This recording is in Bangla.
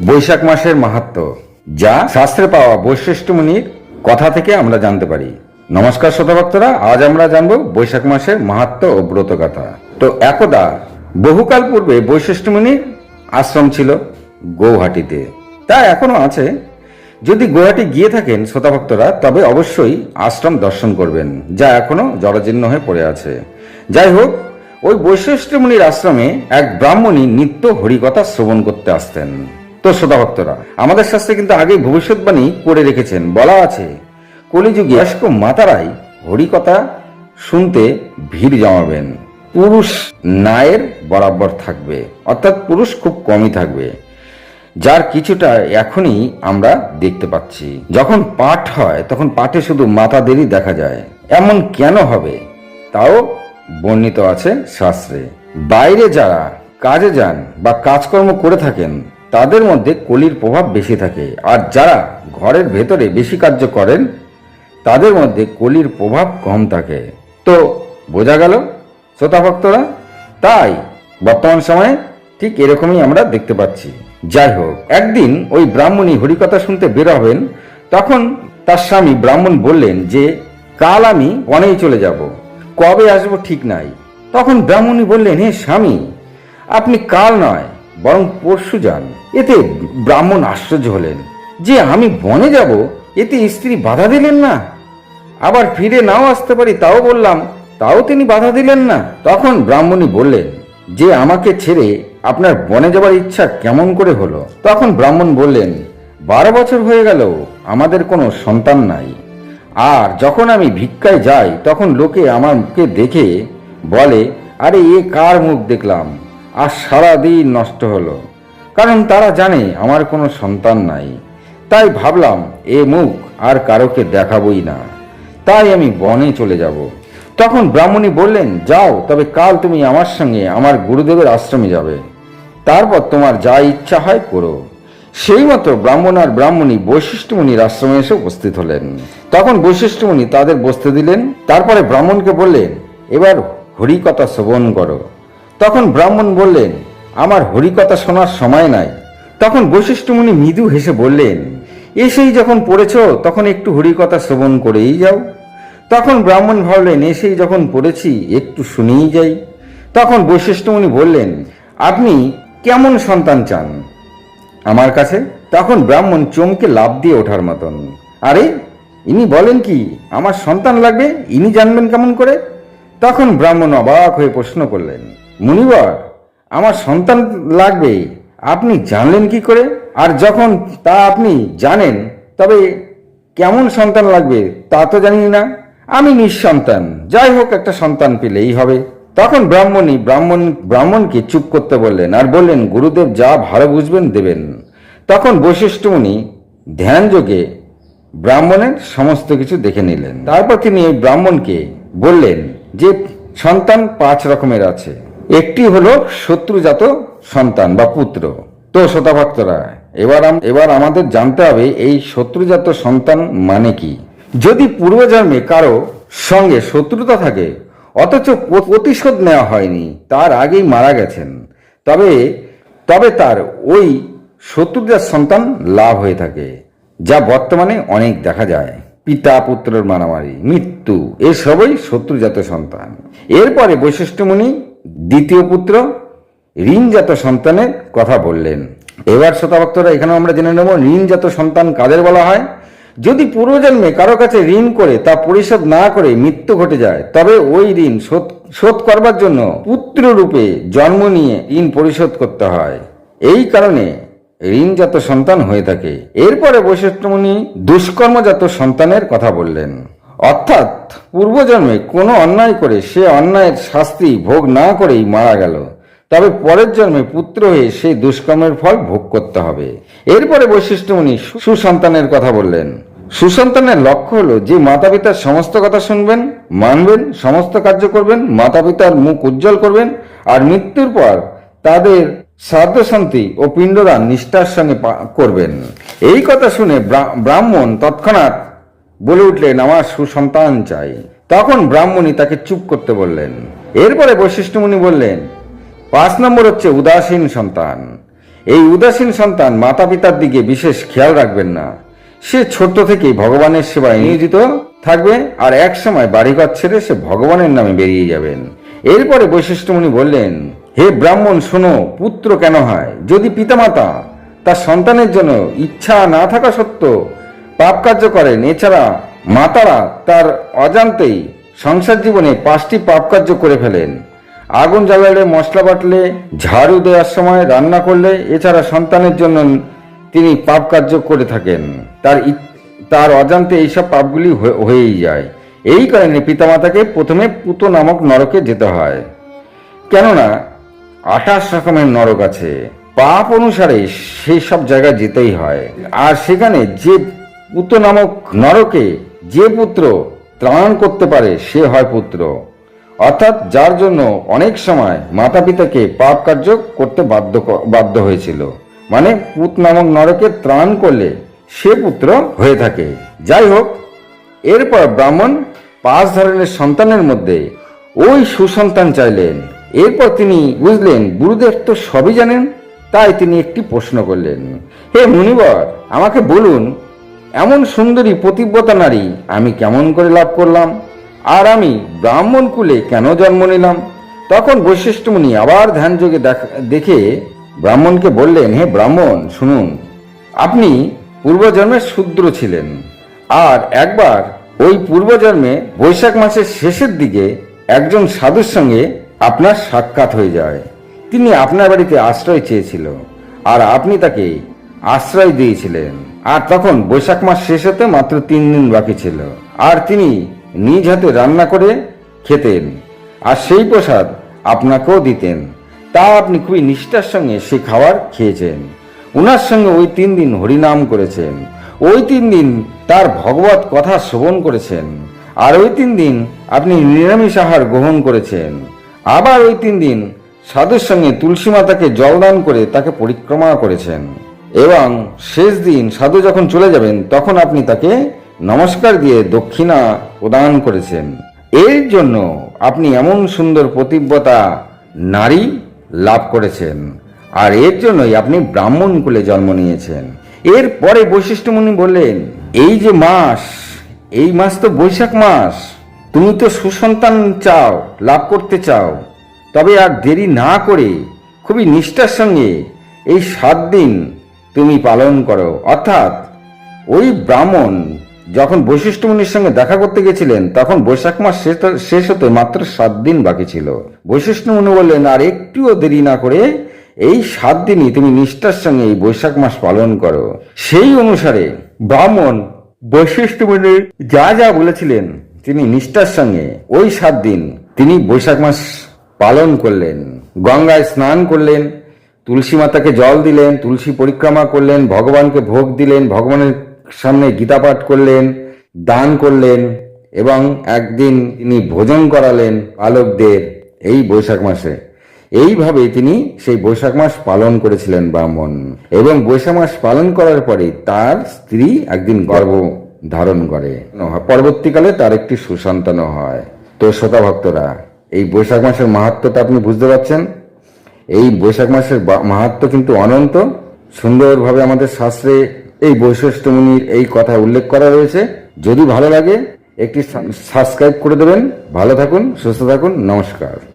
বৈশাখ মাসের মাহাত্ম, যা শাস্ত্রে পাওয়া বৈশিষ্ট্য মুনির কথা থেকে আমরা জানতে পারি। নমস্কার শ্রোতাভক্তরা আজ আমরা জানব বৈশাখ মাসের মাহাত্ম ও ব্রত কথা তো একদা, বহুকাল পূর্বে বৈশিষ্ট্য মুনির আশ্রম ছিল গৌহাটিতে। তা এখনও আছে। যদি গুয়াহাটি গিয়ে থাকেন শ্রোতাভক্তরা তবে অবশ্যই আশ্রম দর্শন করবেন, যা এখনও জরাজীর্ণ হয়ে পড়ে আছে। যাই হোক, ওই বৈশিষ্ট্য মুনির আশ্রমে এক ব্রাহ্মণী নিত্য হরিকথা শ্রবণ করতে আসতেন। তো শ্রোতাভক্তরা আমাদের শাস্ত্রে কিন্তু আগেই ভবিষ্যৎবাণী করে রেখেছেন। বলা আছে, কলিযুগে বয়স্ক মাতারাই হরিকথা শুনতে ভিড় জমাবেন। পুরুষ নায়ের বরাবর থাকবে, অর্থাৎ পুরুষ খুব কমই থাকবে, যার কিছুটা এখনই আমরা দেখতে পাচ্ছি। যখন পাঠ হয়, তখন পাঠে শুধু মাতাদেরই দেখা যায়। এমন কেন হবে? তাও বর্ণিত আছে শাস্ত্রে। বাইরে যারা কাজে যান বা কাজকর্ম করে থাকেন তাদের মধ্যে কলির প্রভাব বেশি থাকে। আর যারা ঘরের ভেতরে বেশি কার্য করেন, তাদের মধ্যে কলির প্রভাব কম থাকে। তো বোঝা গেল শ্রোতাভক্তরা তাই বর্তমান সময়ে ঠিক এরকমই আমরা দেখতে পাচ্ছি। যাই হোক, একদিন ওই ব্রাহ্মণী হরিকথা শুনতে বের হবেন, তখন তার স্বামী ব্রাহ্মণ বললেন যে, কাল আমি বনেই চলে যাব, কবে আসব ঠিক নাই। তখন ব্রাহ্মণী বললেন, হে স্বামী, আপনি কাল নয় বরং পরশু যান। এতে ব্রাহ্মণ আশ্চর্য হলেন। যে আমি বনে যাব, এতে স্ত্রী বাধা দিলেন না। আবার ফিরে নাও আসতে পারি তাও বললাম, তাও তিনি বাধা দিলেন না। তখন ব্রাহ্মণী বললেন, যে আমাকে ছেড়ে আপনার বনে যাবার ইচ্ছা কেমন করে হলো? তখন ব্রাহ্মণ বললেন, বারো বছর হয়ে গেল, আমাদের কোনো সন্তান নাই। আর যখন আমি ভিক্ষায় যাই, তখন লোকে আমাকে দেখে বলে, আরে এ কার মুখ দেখলাম? আর সারা দিন নষ্ট হলো। কারণ তারা জানে আমার কোনো সন্তান নাই। তাই ভাবলাম, এ মুখ আর কারোকে দেখাবই না। তাই আমি বনে চলে যাব। তখন ব্রাহ্মণী বললেন, যাও, তবে কাল তুমি আমার সঙ্গে আমার গুরুদেবের আশ্রমে যাবে। তারপর তোমার যা ইচ্ছা হয় করো। সেই মতো ব্রাহ্মণ আর ব্রাহ্মণী বৈশিষ্ট্যমণির আশ্রমে এসে উপস্থিত হলেন। তখন বৈশিষ্ট্যমণি তাদের বসতে দিলেন। তারপরে ব্রাহ্মণকে বললেন, এবার হরিকথা শ্রবণ করো। তখন ব্রাহ্মণ বললেন, আমার হরিকথা শোনার সময় নাই। তখন বৈশিষ্ট্যমণি মৃদু হেসে বললেন, এসেই যখন পড়েছ, তখন একটু হরিকথা শ্রবণ করেই যাও। তখন ব্রাহ্মণ ভাবলেন, এসেই যখন পড়েছি, একটু শুনেই যাই। তখন বৈশিষ্ট্যমণি বললেন, আপনি কেমন সন্তান চান? আমার কাছে? তখন ব্রাহ্মণ চমকে লাভ দিয়ে ওঠার মতন, আরে, ইনি বলেন কি, আমার সন্তান লাগবে, ইনি জানবেন কেমন করে? তখন ব্রাহ্মণ অবাক হয়ে প্রশ্ন করলেন মুনিবর, আমার সন্তান লাগবে, আপনি জানলেন কি করে? আর যখন তা আপনি জানেন, তবে কেমন সন্তান লাগবে তা তো জানি না। আমি নিঃসন্তান, যাই হোক একটা সন্তান পেলেই হবে। তখন ব্রাহ্মণী ব্রাহ্মণ, ব্রাহ্মণকে চুপ করতে বললেন, আর বললেন, গুরুদেব যা ভালো বুঝবেন দেবেন। তখন বৈশিষ্ট্যমণি ধ্যান যোগে ব্রাহ্মণের সমস্ত কিছু দেখে নিলেন। তারপর তিনি এই ব্রাহ্মণকে বললেন যে, সন্তান পাঁচ রকমের আছে। একটি হলো শত্রুজাত সন্তান বা পুত্র। তো শ্রোতাভক্তরা, এবার এবার আমাদের জানতে হবে এই শত্রুজাত সন্তান মানে কি? যদি পূর্বজন্মে কারও সঙ্গে শত্রুতা থাকে, অথচ প্রতিশোধ নেওয়া হয়নি, তার আগেই মারা গেছেন, তবে তবে তার ওই শত্রুজাত সন্তান লাভ হয়ে থাকে, যা বর্তমানে অনেক দেখা যায়। পিতা, পুত্রের মারামারি, মৃত্যু এসবই শত্রুজাত সন্তান। এরপরে বৈশিষ্ট্যমণি দ্বিতীয় পুত্র ঋণজাত সন্তানের কথা বললেন। এবার শ্রোতাভক্তরা এখানে আমরা জেনে নেব, ঋণজাত সন্তান কাদের বলা হয়? যদি পূর্বজন্মে কারও কাছে ঋণ করে তা পরিশোধ না করে মৃত্যু ঘটে যায়, তবে ওই ঋণ শোধ শোধ করবার জন্য পুত্র রূপে জন্ম নিয়ে ঋণ পরিশোধ করতে হয়। এই কারণে ঋণজাত সন্তান হয়ে থাকে। এরপরে বৈশিষ্ট্যমণি দুষ্কর্মজাত সন্তানের কথা বললেন। অর্থাৎ পূর্বজন্মে কোনো অন্যায় করে সে অন্যায়ের শাস্তি ভোগ না করেই মারা গেল। তবে পরের জন্মে পুত্র হয়ে সেই দুষ্কর্মের ফল ভোগ করতে হবে। এরপরে বৈশিষ্ট্যমণি সুসন্তানের কথা বললেন। সুসন্তানের লক্ষ্য হলো যে মাতা পিতার সমস্ত কথা শুনবেন, মানবেন, সমস্ত কার্য করবেন মাতা পিতার মুখ উজ্জ্বল করবেন আর মৃত্যুর পর তাদের শ্রাদ্ধ শান্তি ও পিণ্ডদান নিষ্ঠার সঙ্গে করবেন। এই কথা শুনে ব্রাহ্মণ তৎক্ষণাৎ বলে উঠলেন, আমার সুসন্তান চাই। তখন ব্রাহ্মণী তাকে চুপ করতে বললেন। এরপরে বৈশিষ্ট্যমণি বললেন, পাঁচ নম্বর হচ্ছে উদাসীন সন্তান। এই উদাসীন সন্তান মাতা পিতার দিকে বিশেষ খেয়াল রাখবেন না। সে ছোট্ট থেকেই ভগবানের সেবায় নিয়োজিত থাকবে আর এক সময় বাড়িঘর ছেড়ে সে ভগবানের নামে বেরিয়ে যাবেন। এরপরে বৈশিষ্ট্যমণি বললেন, হে ব্রাহ্মণ, শোনো, পুত্র কেন হয়? যদি পিতামাতা তার সন্তানের জন্য ইচ্ছা না থাকা সত্ত্বেও পাপ কার্য করেন। এছাড়া মাতারা তার অজান্তেই সংসার জীবনে পাঁচটি পাপ কার্য করে ফেলেন। আগুন জ্বালালে, মশলা বাটলে, ঝাড়ু দেওয়ার সময় রান্না করলে, এছাড়া সন্তানের জন্য তিনি পাপ কার্য করে থাকেন। তার তার অজান্তে এইসব পাপগুলি হয়ে- হয়েই যায়। এই কারণে পিতামাতাকে প্রথমে পুত নামক নরকে যেতে হয়। কেননা আঠাশ রকমের নরক আছে। পাপ অনুসারে সেই সব জায়গায় যেতেই হয়। আর সেখানে যে পুত্র নামক নরকে যে পুত্র ত্রাণ করতে পারে, সে হয় পুত্র। অর্থাৎ যার জন্য অনেক সময় মাতা পিতাকে পাপ কার্য করতে বাধ্য বাধ্য হয়েছিল। মানে পুত নামক নরকে ত্রাণ করলে সে পুত্র হয়ে থাকে। যাই হোক এরপর ব্রাহ্মণ পাঁচ ধরনের সন্তানের মধ্যে ওই সুসন্তান চাইলেন। এরপর তিনি বুঝলেন, গুরুদেব তো সবই জানেন। তাই তিনি একটি প্রশ্ন করলেন, হে মুনিবর, আমাকে বলুন এমন সুন্দরী পতিব্রতা নারী আমি কেমন করে লাভ করলাম? আর আমি ব্রাহ্মণ কুলে কেন জন্ম নিলাম? তখন বৈশিষ্ট্য মুনি আবার ধ্যানযোগে দেখ- ব্রাহ্মণকে বললেন, হে ব্রাহ্মণ, শুনুন, আপনি পূর্বজন্মে শূদ্র ছিলেন, আর একবার ওই পূর্বজন্মে বৈশাখ মাসের শেষের দিকে একজন সাধুর সঙ্গে আপনার সাক্ষাৎ হয়ে যায়। তিনি আপনার বাড়িতে আশ্রয় চেয়েছিল, আর আপনি তাকে আশ্রয় দিয়েছিলেন। আর তখন বৈশাখ মাস শেষ হতে মাত্র তিন দিন বাকি ছিল। আর তিনি নিজ হাতে রান্না করে খেতেন। আর সেই প্রসাদ আপনাকেও দিতেন। তা আপনি খুবই নিষ্ঠার সঙ্গে সে খাবার খেয়েছেন। ওনার সঙ্গে ওই তিন দিন হরিনাম করেছেন। ওই তিন দিন তার ভগবত কথা শ্রবণ করেছেন। আর ওই তিন দিন আপনি নিরামিষ আহার গ্রহণ করেছেন। আবার ওই তিন দিন সাধুর সঙ্গে তুলসী মাতাকে জলদান করে তাকে পরিক্রমা করেছেন। এবং শেষ দিন সাধু যখন চলে যাবেন, তখন আপনি তাকে নমস্কার দিয়ে দক্ষিণা প্রদান করেছেন। এর জন্য আপনি এমন সুন্দর প্রতিব্যতা নারী লাভ করেছেন। আর এর জন্যই আপনি ব্রাহ্মণ কুলে জন্ম নিয়েছেন। এর এরপরে বৈশিষ্ট্যমণি বললেন, এই যে মাস, এই মাস তো বৈশাখ মাস। তুমি তো সুসন্তান চাও, লাভ করতে চাও। তবে আর দেরি না করে খুবই নিষ্ঠার সঙ্গে এই সাত দিন তুমি পালন করো। অর্থাৎ ওই ব্রাহ্মণ যখন বৈশিষ্ট্য মুনির সঙ্গে দেখা করতে গেছিলেন, তখন বৈশাখ মাস শেষ- হতে মাত্র সাত দিন বাকি ছিল। বৈশিষ্ট্য মুনি বললেন, আর একটুও দেরি না করে এই সাত দিনই তুমি নিষ্ঠার সঙ্গে এই বৈশাখ মাস পালন করো। সেই অনুসারে ব্রাহ্মণ বৈশিষ্ট্য মুনির যা যা বলেছিলেন তিনি নিষ্ঠার সঙ্গে ওই সাত দিন তিনি বৈশাখ মাস পালন করলেন। গঙ্গায় স্নান করলেন তুলসী মাতাকে জল দিলেন, তুলসী পরিক্রমা করলেন, ভগবানকে ভোগ দিলেন, ভগবানের সামনে গীতা পাঠ করলেন, দান করলেন, এবং একদিন তিনি ভোজন করালেন বালকদের এই বৈশাখ মাসে। এইভাবে তিনি সেই বৈশাখ মাস পালন করেছিলেন ব্রাহ্মণ। এবং বৈশাখ মাস পালন করার পরে তার স্ত্রী একদিন গর্ভ ধারণ করে। পরবর্তীকালে তার একটি সুসন্তান হয়। তো শ্রোতা ভক্তরা এই বৈশাখ মাসের মাহাত্মটা আপনি বুঝতে পারছেন? এই বৈশাখ মাসের মাহাত্ম কিন্তু অনন্ত। সুন্দরভাবে আমাদের শাস্ত্রে এই বৈশিষ্ট্য মুনির এই কথা উল্লেখ করা রয়েছে। যদি ভালো লাগে, একটি সাবস্ক্রাইব করে দেবেন। ভালো থাকুন, সুস্থ থাকুন। নমস্কার।